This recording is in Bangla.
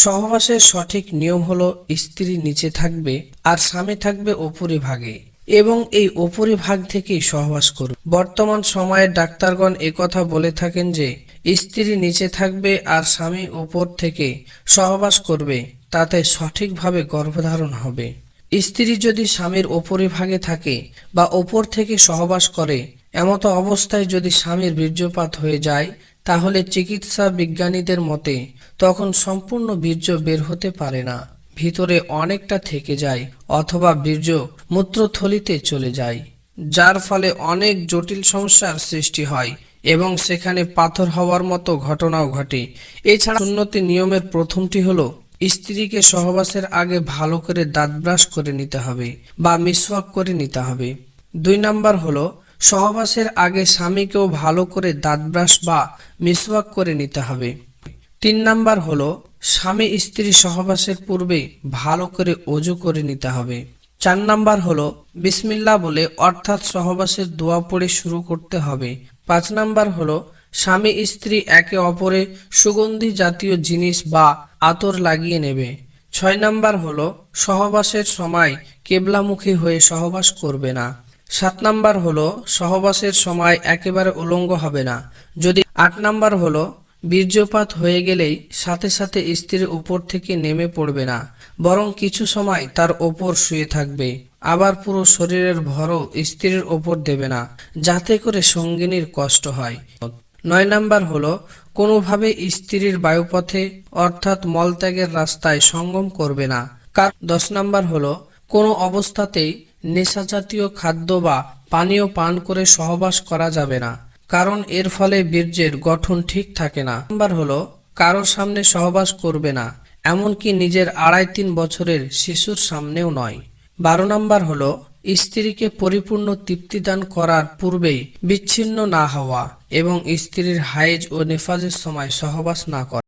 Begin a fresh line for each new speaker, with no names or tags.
সহবাসের সঠিক নিয়ম হলো স্ত্রী নিচে থাকবে আর স্বামী থাকবে ওপরি ভাগে এবং এই ওপরি ভাগ থেকেই সহবাস করবে বর্তমান সময়ে ডাক্তারগণ একথা বলে থাকেন যে, স্ত্রী নিচে থাকবে আর স্বামী ওপর থেকে সহবাস করবে, তাতে সঠিকভাবে গর্ভধারণ হবে। স্ত্রী যদি স্বামীর ওপরি ভাগে থাকে বা ওপর থেকে সহবাস করে, এমতো অবস্থায় যদি স্বামীর বীর্যপাত হয়ে যায় তাহলে চিকিৎসা বিজ্ঞানীদের মতে, তখন সম্পূর্ণ বীর্য বের হতে পারে না, ভিতরে অনেকটা থেকে যায় অথবা বীর্য মূত্রথলিতে চলে যায়, যার ফলে অনেক জটিল সমস্যার সৃষ্টি হয় এবং সেখানে পাথর হওয়ার মতো ঘটনাও ঘটে। এছাড়া উন্নতি নিয়মের প্রথমটি হলো, স্ত্রীকে সহবাসের আগে ভালো করে দাঁত ব্রাশ করে নিতে হবে বা মিসওয়াক করে নিতে হবে। দুই নাম্বার হলো সহবাসের আগে স্বামীকেও ভালো করে দাঁত ব্রাশ বা মিসওয়াক করে নিতে হবে। তিন নাম্বার হলো, স্বামী স্ত্রী সহবাসের পূর্বে ভালো করে অজু করে নিতে হবে। চার নাম্বার হলো বিসমিল্লা বলে অর্থাৎ সহবাসের দোয়া পড়ে শুরু করতে হবে। পাঁচ নাম্বার হলো, স্বামী স্ত্রী একে অপরে সুগন্ধি জাতীয় জিনিস বা আতর লাগিয়ে নেবে। ছয় নাম্বার হলো, সহবাসের সময় কেবলামুখী হয়ে সহবাস করবে না। সাত নাম্বার হলো, সহবাসের সময় একেবারে উলঙ্গ হবে না। যদি আট নাম্বার হলো, বীর্যপাত হয়ে গেলেই সাথে সাথে স্ত্রীর উপর থেকে নেমে পড়বে না, বরং কিছু সময় তার ওপর শুয়ে থাকবে। আবার পুরো শরীরের ভরও স্ত্রীর ওপর দেবে না, যাতে করে সঙ্গিনীর কষ্ট হয়। নয় নাম্বার হলো, কোনোভাবে স্ত্রীর বায়ুপথে, অর্থাৎ মলত্যাগের রাস্তায় সঙ্গম করবে না। কার দশ নাম্বার হলো, কোনো অবস্থাতেই নেশাজাতীয় খাদ্য বা পানীয় পান করে সহবাস করা যাবে না। কারণ এর ফলে বীর্যের গঠন ঠিক থাকে না। নাম্বার হলো কারোর সামনে সহবাস করবে না, এমনকি নিজের আড়াই তিন বছরের শিশুর সামনেও নয়। বারো নাম্বার হলো, স্ত্রীকে পরিপূর্ণ তৃপ্তিদান করার পূর্বেই বিচ্ছিন্ন না হওয়া এবং স্ত্রীর হাইজ ও নেফাজের সময় সহবাস না করা।